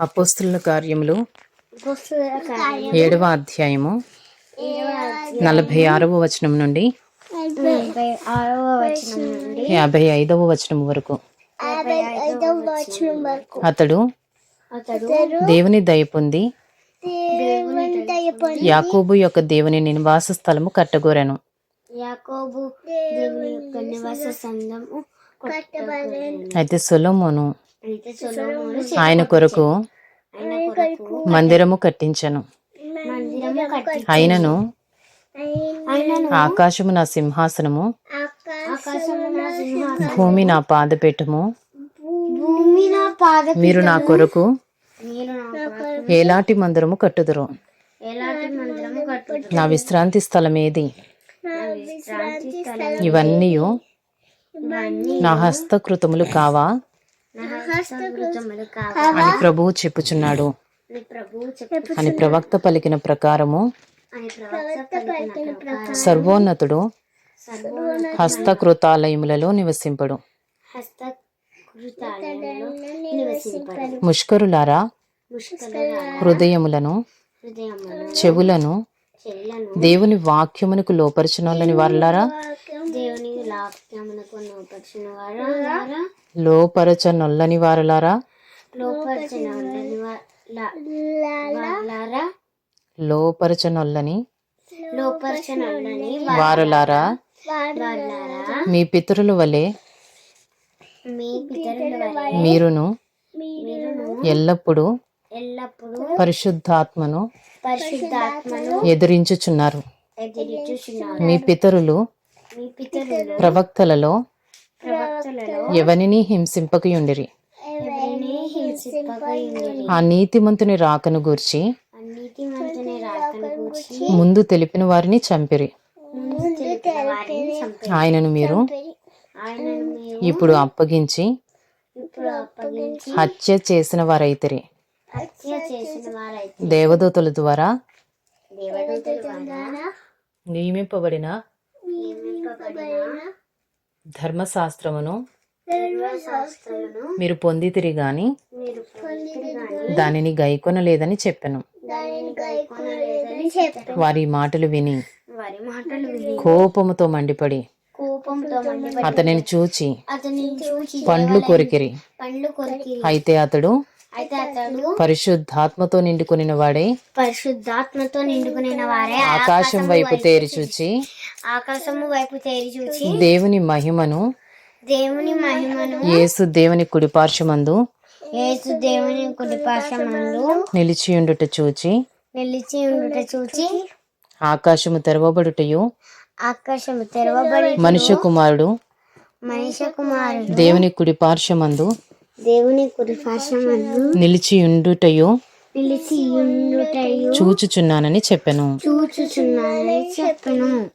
అపోస్తుల కార్యములు ఏడవ అధ్యాయము నలభై ఆరవ వచనం నుండి యాభై ఐదవ వచనం వరకు. అతడు దేవుని దయ పొంది యాకోబు యొక్క దేవుని నివాస స్థలము కట్టగోరెను. అయితే సొలొమోను ఆయన కొరకు ఆయన కొరకు మందిరము కట్టించెను. అయినను ఆయనను ఆకాశము నా సింహాసనము భూమి నా పాదపీఠము మీరు నా కొరకు మందిరము కట్టుదురు. ఎలాంటి మందిరము కట్టు నా విశ్రాంతి స్థలం ఏది నా విశ్రాంతి స్థలం ఇవన్నీ ఇవన్నీ నా హస్తకృతములు కావా? అని ప్రభువు చెప్పుచున్నాడు. అని ప్రవక్త పలికిన ప్రకారము సర్వోన్నతుడు సర్వోన్నత హస్తకృతాలయములలో నివసింపడు. ముష్కరులారా? హృదయములను హృదయములు చెవులను చెల్లను దేవుని వాక్యమునకు లోపరచునోళ్ళని వారలారా? వారు లోపరచనొల్లని వారలారా? లోపరిచిన వాళ్ళని వారలారా మీ పితరుల వలె మీరును ఎల్లప్పుడూ పరిశుద్ధాత్మను ఎదిరించుచున్నారు. మీ పితరులు ప్రవక్తలలో ఎవనిని హింసింపకయుండిరి. ఆ నీతిమంతుని రాకను గూర్చి ముందు తెలిపిన వారిని చంపిరి. ఆయనను మీరు ఇప్పుడు అప్పగించి హత్య చేసిన వారైతిరి. దేవదూతల ద్వారా నియమింపబడిన ధర్మశాస్త్రమును మీరు పొందితిరి గాని దానిని గైకొనలేదని చెప్పెను. వారి మాటలు విని వారి మాటలు విని కోపముతో మండిపడి అతనిని చూచి పండ్లు కొరికిరి. అయితే అతడు పరిశుద్ధాత్మతో నిండుకొనిన వాడై. పరిశుద్ధాత్మతో నిండుకునే వారే. ఆకాశం వైపు తేరి చూచి ఆకాశము వైపు తేరి చూచి దేవుని మహిమను దేవుని మహిమను యేసు దేవుని కుడిపార్శ్వమందు యేసు దేవుని కుడిపాశమందు నిలిచియుండుట చూచి నిలిచి ఉండుట చూచి ఆకాశము తెరవబడుటయు ఆకాశము తెరవబడి మనుష్య కుమారుడు మనిషి కుమారుడు దేవుని కుడిపార్శ్వమందు దేవుని కుడిపాశమందు నిలిచియుండుటయు నిలిచి ఉండుటయు చూచుచున్నానని చెప్పెను. చూచుచున్నానని చెప్పను.